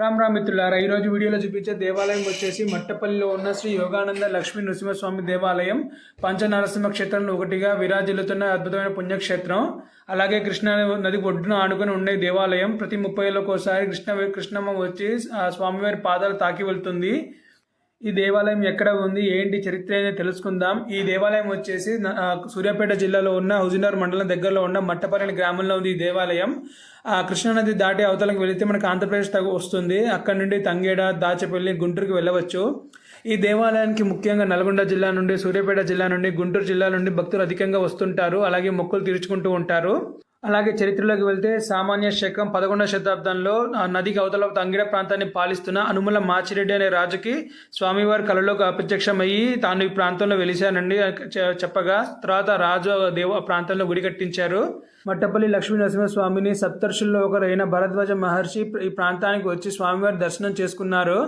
రామ్ రామ్ మిత్రులారా ఈరోజు వీడియోలో చూపించే దేవాలయం వచ్చేసి మట్టపల్లిలో ఉన్న శ్రీ యోగానంద లక్ష్మీ నృసింహస్వామి దేవాలయం. పంచనరసింహ క్షేత్రంలో ఒకటిగా విరాజిల్లుతున్న అద్భుతమైన పుణ్యక్షేత్రం. అలాగే కృష్ణా నది ఒడ్డున ఆనుకొని ఉండే దేవాలయం. ప్రతి ముప్పై ఏళ్ళకి ఒకసారి కృష్ణ కృష్ణమ్మ వచ్చి స్వామివారి పాదాలు తాకి వెళ్తుంది. ఈ దేవాలయం ఎక్కడ ఉంది ఏంటి చరిత్ర అనేది తెలుసుకుందాం. ఈ దేవాలయం వచ్చేసి సూర్యాపేట జిల్లాలో ఉన్న హుజునగర్ మండలం దగ్గరలో ఉన్న మట్టపల్లి గ్రామంలో ఉంది ఈ దేవాలయం. ఆ కృష్ణానది దాటి అవతలకు వెళితే మనకు ఆంధ్రప్రదేశ్ తగ్గు వస్తుంది. అక్కడ నుండి తంగేడ దాచపల్లి గుంటూరుకి వెళ్ళవచ్చు. ఈ దేవాలయానికి ముఖ్యంగా నల్గొండ జిల్లా నుండి సూర్యాపేట జిల్లా నుండి గుంటూరు జిల్లా నుండి భక్తులు అధికంగా వస్తుంటారు. అలాగే మొక్కులు తీర్చుకుంటూ ఉంటారు. అలాగే చరిత్రలోకి వెళ్తే సామాన్య శకం పదకొండవ శతాబ్దంలో ఆ నదికి అవతల తంగిడ ప్రాంతాన్ని పాలిస్తున్న అనుమల మాచిరెడ్డి అనే రాజుకి స్వామివారి కళలోకి అప్రత్యక్షమయ్యి తాను ఈ ప్రాంతంలో వెలిశానండి చెప్పగా తర్వాత రాజు దేవ ఆ ప్రాంతంలో గుడి కట్టించారు. మట్టపల్లి లక్ష్మీ నరసింహస్వామిని సప్తర్షుల్లో ఒకరైన భరద్వాజ మహర్షి ఈ ప్రాంతానికి వచ్చి స్వామివారి దర్శనం చేసుకున్నారు.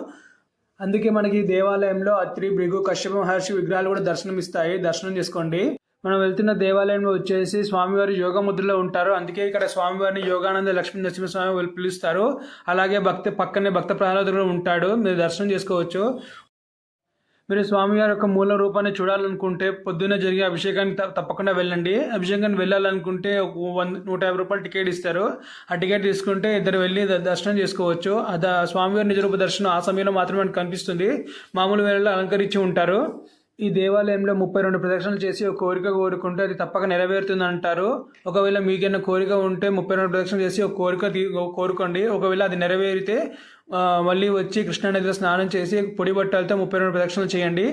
అందుకే మనకి ఈ దేవాలయంలో అత్రి భృగు కశ్యప మహర్షి విగ్రహాలు కూడా దర్శనం ఇస్తాయి దర్శనం చేసుకోండి. మనం వెళ్తున్న దేవాలయంలో వచ్చేసి స్వామివారి యోగ ముద్రలో ఉంటారు. అందుకే ఇక్కడ స్వామివారిని యోగానంద లక్ష్మీ నరసింహస్వామి పిలుస్తారు. అలాగే భక్తి పక్కనే భక్త ప్రహ్లాదుడు ఉంటాడు. మీరు దర్శనం చేసుకోవచ్చు. మీరు స్వామివారి యొక్క మూల రూపాన్ని చూడాలనుకుంటే పొద్దున్న జరిగే అభిషేకానికి తప్పకుండా వెళ్ళండి. అభిషేకానికి వెళ్ళాలనుకుంటే వంద నూట యాభై రూపాయలు టికెట్ ఇస్తారు. ఆ టికెట్ తీసుకుంటే ఇద్దరు వెళ్ళి దర్శనం చేసుకోవచ్చు. అది స్వామివారి నిజరూప దర్శనం ఆ సమయంలో మాత్రమే మనకు కనిపిస్తుంది. మామూలు వేళలో అలంకరించి ఉంటారు. ఈ దేవాలయంలో ముప్పై రెండు ప్రదక్షిణలు చేసి ఒక కోరిక కోరుకుంటే అది తప్పక నెరవేరుతుంది అంటారు ఒకవేళ మీకైనా కోరిక ఉంటే ముప్పై రెండు ప్రదక్షిణలు చేసి ఒక కోరిక కోరుకోండి. ఒకవేళ అది నెరవేరితే మళ్ళీ వచ్చి కృష్ణానదిలో స్నానం చేసి పొడి బట్టలతో ముప్పై రెండు ప్రదక్షిణలు చేయండి.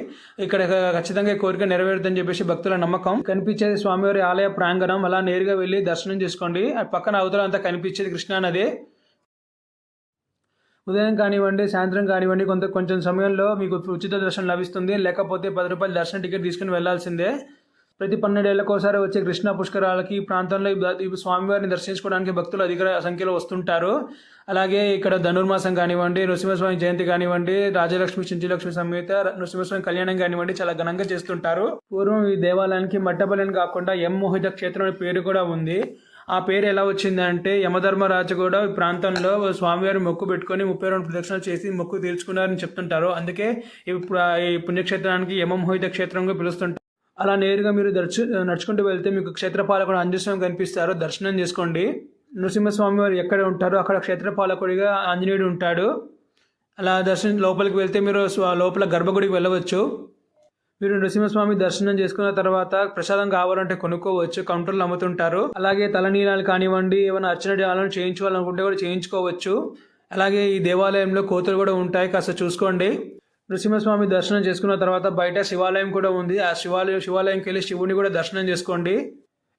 ఇక్కడ ఖచ్చితంగా కోరిక నెరవేరుతుందని చెప్పేసి భక్తుల నమ్మకం. కనిపించేది స్వామివారి ఆలయ ప్రాంగణం. అలా నేరుగా వెళ్ళి దర్శనం చేసుకోండి. ఆ పక్కన అవతల అంతా కనిపించేది కృష్ణానది ఉదయం కానివ్వండి సాయంత్రం కానివ్వండి కొంత కొంచెం సమయంలో మీకు ఉచిత దర్శనం లభిస్తుంది. లేకపోతే పది రూపాయల దర్శన టికెట్ తీసుకుని వెళ్ళాల్సిందే ప్రతి పన్నెండేళ్ళకు ఒకసారి వచ్చే కృష్ణా పుష్కరాలకి ఈ ప్రాంతంలో ఈ స్వామివారిని దర్శించుకోవడానికి భక్తులు అధిక సంఖ్యలో వస్తుంటారు. అలాగే ఇక్కడ ధనుర్మాసం కానివ్వండి నృసింహస్వామి జయంతి కానివ్వండి రాజలక్ష్మి చింతిలక్ష్మి సమేత నృసింహస్వామి కళ్యాణం కానివ్వండి చాలా ఘనంగా చేస్తుంటారు. పూర్వం ఈ దేవాలయానికి మట్టపల్లిని కాకుండా ఎం మోహిత క్షేత్రం అనే పేరు కూడా ఉంది. ఆ పేరు ఎలా వచ్చిందంటే యమధర్మరాజు కూడా ఈ ప్రాంతంలో స్వామివారి మొక్కు పెట్టుకొని ముప్పై రెండు ప్రదక్షిణలు చేసి మొక్కు తీర్చుకున్నారని చెప్తుంటారు. అందుకే ఈ ఈ పుణ్యక్షేత్రానికి యమమోహిత క్షేత్రంగా పిలుస్తుంటారు. అలా నేరుగా మీరు దర్శ నడుచుకుంటూ వెళ్తే మీకు క్షేత్రపాలకుడు అంజస్వామి కనిపిస్తారు. దర్శనం చేసుకోండి. నృసింహస్వామి వారు ఎక్కడ ఉంటారో అక్కడ క్షేత్రపాలకుడిగా ఆంజనేయుడు ఉంటాడు. అలా దర్శనం లోపలికి వెళ్తే మీరు లోపల గర్భగుడికి వెళ్ళవచ్చు. మీరు నృసింహస్వామి దర్శనం చేసుకున్న తర్వాత ప్రసాదం కావాలంటే కొనుక్కోవచ్చు కౌంటర్లు అమ్ముతుంటారు. అలాగే తలనీలాలు కానివ్వండి ఏమైనా అర్చన చేయాలని చేయించుకోవాలనుకుంటే కూడా చేయించుకోవచ్చు. అలాగే ఈ దేవాలయంలో కోతులు కూడా ఉంటాయి కాస్త చూసుకోండి. నృసింహస్వామి దర్శనం చేసుకున్న తర్వాత బయట శివాలయం కూడా ఉంది. ఆ శివాలయం శివాలయంకి వెళ్ళి శివుని కూడా దర్శనం చేసుకోండి.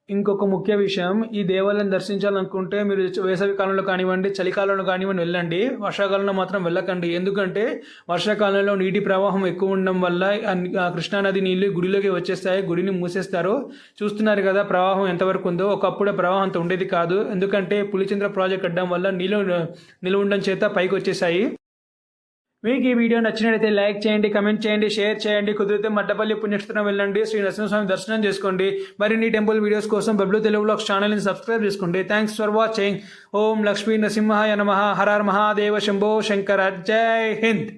ఇంకొక ముఖ్య విషయం ఈ దేవాలయం దర్శించాలనుకుంటే మీరు వేసవి కాలంలో కానివ్వండి చలికాలంలో కానివ్వండి వెళ్ళండి. వర్షాకాలంలో మాత్రం వెళ్ళకండి. ఎందుకంటే వర్షాకాలంలో నీటి ప్రవాహం ఎక్కువ ఉండడం వల్ల కృష్ణానది నీళ్ళు గుడిలోకి వచ్చేస్తాయి గుడిని మూసేస్తారు. చూస్తున్నారు కదా ప్రవాహం ఎంతవరకు ఉందో. ఒకప్పుడు ప్రవాహం అంత ఉండేది కాదు. ఎందుకంటే పులిచింద్ర ప్రాజెక్ట్ కట్టడం వల్ల నీళ్ళు నిలువ ఉండడం చేత పైకి వచ్చేసాయి. మీకు ఈ వీడియో నచ్చినట్లయితే లైక్ చేయండి కమెంట్ చేయండి షేర్ చేయండి. కుదిరితే మడ్డపల్లి పుణ్యక్షేత్రం వెళ్ళండి. శ్రీ నరసింహస్వామి దర్శనం చేసుకోండి. మరిన్ని టెంపుల్ వీడియోస్ కోసం బబ్లు తెలుగు బ్లాగ్స్ ఛానల్ని సబ్స్క్రైబ్ చేసుకోండి. థ్యాంక్స్ ఫర్ వాచింగ్ ఓం లక్ష్మీ నరసింహాయ నమ. హర మహాదేవ శంభో శంకర జై హింద్.